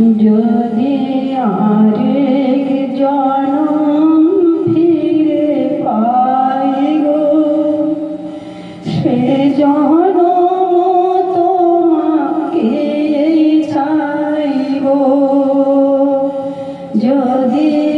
যদি আরেক জনম ফিরে পাই গো সে জনম তোমাকে চাইব যদি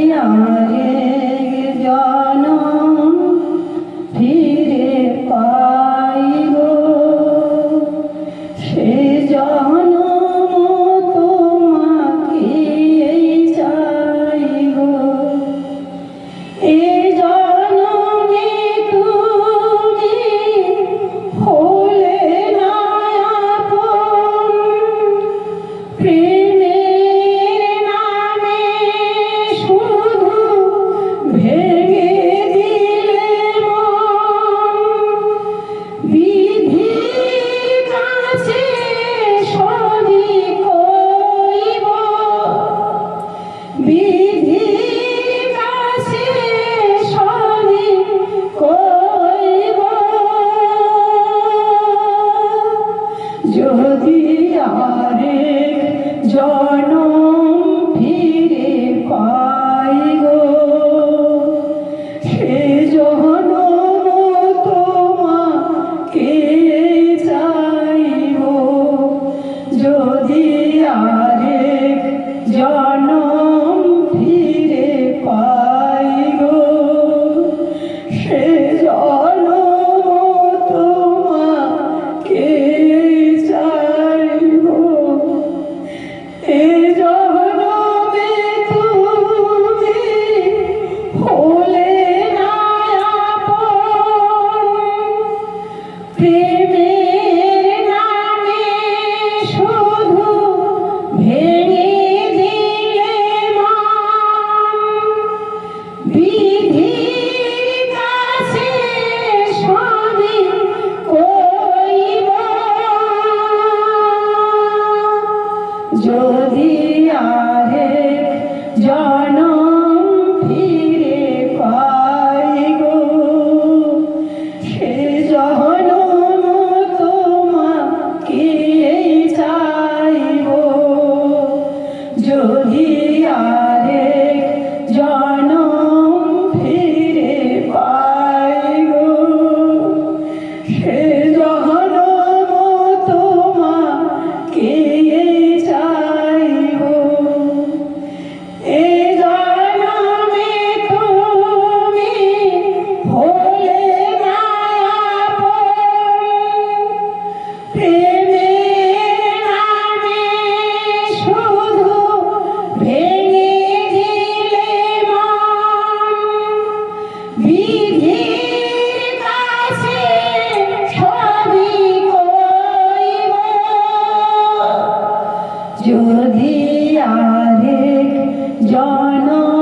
ফি Hey, John. রহিয়া রে। যদি আরেক জনম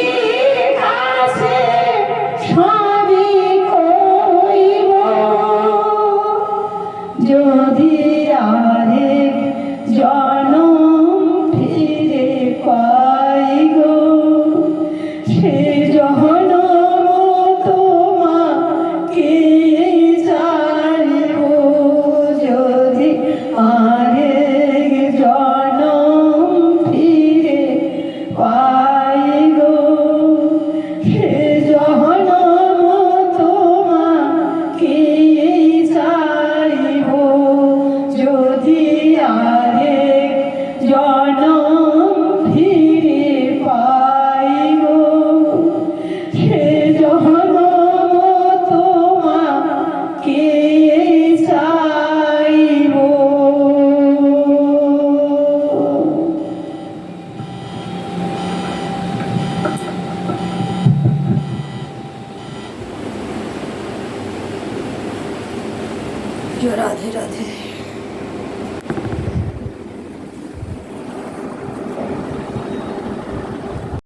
राधे राधे।